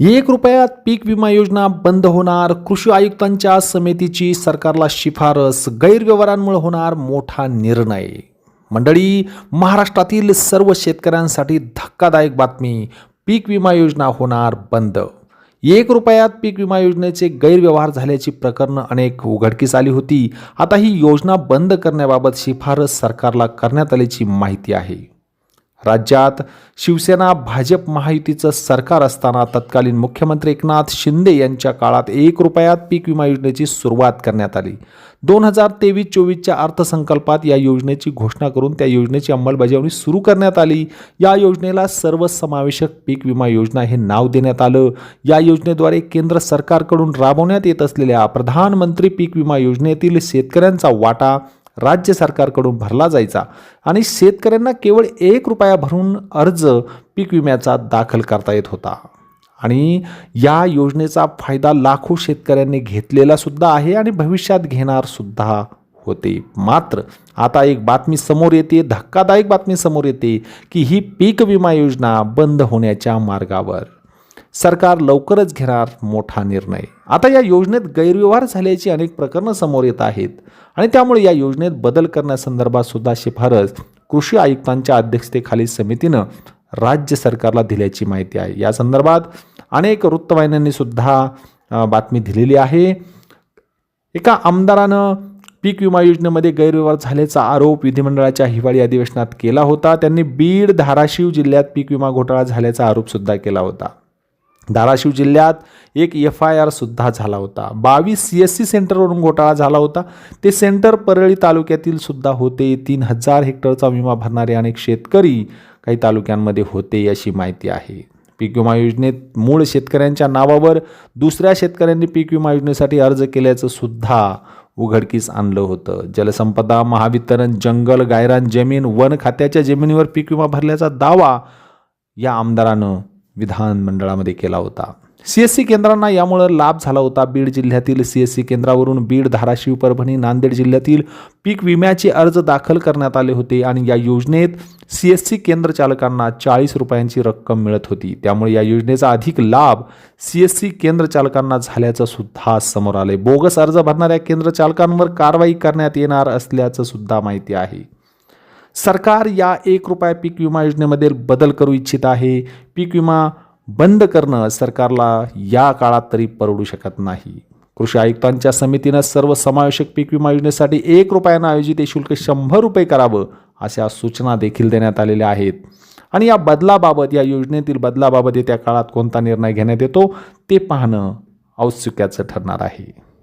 एक रुपयात पीक विमा योजना बंद होणार कृषी आयुक्तांच्या समितीची सरकारला शिफारस गैरव्यवहारांमुळे होणार मोठा निर्णय. मंडळी महाराष्ट्रातील सर्व शेतकऱ्यांसाठी धक्कादायक बातमी पीक विमा योजना होणार बंद. एक रुपयात पीक विमा योजनेचे गैरव्यवहार झाल्याची प्रकरणं अनेक उघडकीस आली होती. आता ही योजना बंद करण्याबाबत शिफारस सरकारला करण्यात आल्याची माहिती आहे. राज्यात शिवसेना भाजप महायुतीचं सरकार असताना तत्कालीन मुख्यमंत्री एकनाथ शिंदे यांच्या काळात एक रुपयात पीक विमा योजनेची सुरुवात करण्यात आली. दोन हजार तेवीस चोवीसच्या अर्थसंकल्पात या योजनेची घोषणा करून त्या योजनेची अंमलबजावणी सुरू करण्यात आली. या योजनेला सर्वसमावेशक पीक विमा योजना हे नाव देण्यात आलं. या योजनेद्वारे केंद्र सरकारकडून राबवण्यात येत असलेल्या प्रधानमंत्री पीक विमा योजनेतील शेतकऱ्यांचा वाटा राज्य सरकारकडून भरला जायचा आणि शेतकऱ्यांना केवळ एक रुपया भरून अर्ज पीक विम्याचा दाखल करता येत होता. आणि या योजनेचा फायदा लाखो शेतकऱ्यांनी घेतलेला सुद्धा आहे आणि भविष्यात घेणार सुद्धा होते. मात्र आता एक बातमी समोर येते धक्कादायक बातमी समोर येते की ही पीक विमा योजना बंद होण्याच्या मार्गावर. सरकार लवकरच घेणार मोठा निर्णय. आता या योजनेत गैरव्यवहार झाल्याची अनेक प्रकरणं समोर येत आहेत आणि त्यामुळे या योजनेत बदल करण्यासंदर्भात सुद्धा शिफारस कृषी आयुक्तांच्या अध्यक्षतेखाली समितीनं राज्य सरकारला दिल्याची माहिती आहे. या संदर्भात अनेक वृत्तवाहिन्यांनी सुद्धा बातमी दिलेली आहे. एका आमदारानं पीक विमा योजनेमध्ये गैरव्यवहार झाल्याचा आरोप विधिमंडळाच्या हिवाळी अधिवेशनात केला होता. त्यांनी बीड धाराशिव जिल्ह्यात पीक विमा घोटाळा झाल्याचा आरोपसुद्धा केला होता. धाराशिव जिल्ह्यात एक एफ आय आरसुद्धा झाला होता. बावीस सी एस सी सेंटरवरून घोटाळा झाला होता. ते सेंटर परळी तालुक्यातील सुद्धा होते. तीन हजार हेक्टरचा विमा भरणारे अनेक शेतकरी काही तालुक्यांमध्ये होते अशी माहिती आहे. पीक विमा योजनेत मूळ शेतकऱ्यांच्या नावावर दुसऱ्या शेतकऱ्यांनी पीक विमा योजनेसाठी अर्ज केल्याचं सुद्धा उघडकीस आणलं होतं. जलसंपदा महावितरण जंगल गायरान जमीन वन खात्याच्या जमिनीवर पीक विमा भरल्याचा दावा या आमदारानं विधानमंडळामध्ये केला होता. सी एस सी केंद्रांना यामुळं लाभ झाला होता. बीड जिल्ह्यातील सी एस सी केंद्रावरून बीड धाराशिव परभणी नांदेड जिल्ह्यातील पीक विम्याचे अर्ज दाखल करण्यात आले होते आणि या योजनेत सी एस सी केंद्र चालकांना चाळीस रुपयांची रक्कम मिळत होती. त्यामुळे या योजनेचा अधिक लाभ सी एस सी केंद्र चालकांना झाल्याचं सुद्धा समोर आले बोगस अर्ज भरणाऱ्या केंद्र चालकांवर कारवाई करण्यात येणार असल्याचं सुद्धा माहिती आहे. सरकार या एक रुपया पीक विमा योजनेमध्ये बदल करू इच्छित आहे. पीक विमा बंद करणं सरकारला या काळात तरी परवडू शकत नाही. कृषी आयुक्तांच्या समितीनं सर्व समावेशक पीक विमा योजनेसाठी एक रुपयानं आयोजित हे शुल्क शंभर रुपये करावं अशा सूचना देखील देण्यात आलेल्या आहेत. आणि या बदलाबाबत या योजनेतील बदलाबाबत येत्या काळात कोणता निर्णय घेण्यात येतो ते पाहणं औत्सुक्याचं ठरणार आहे.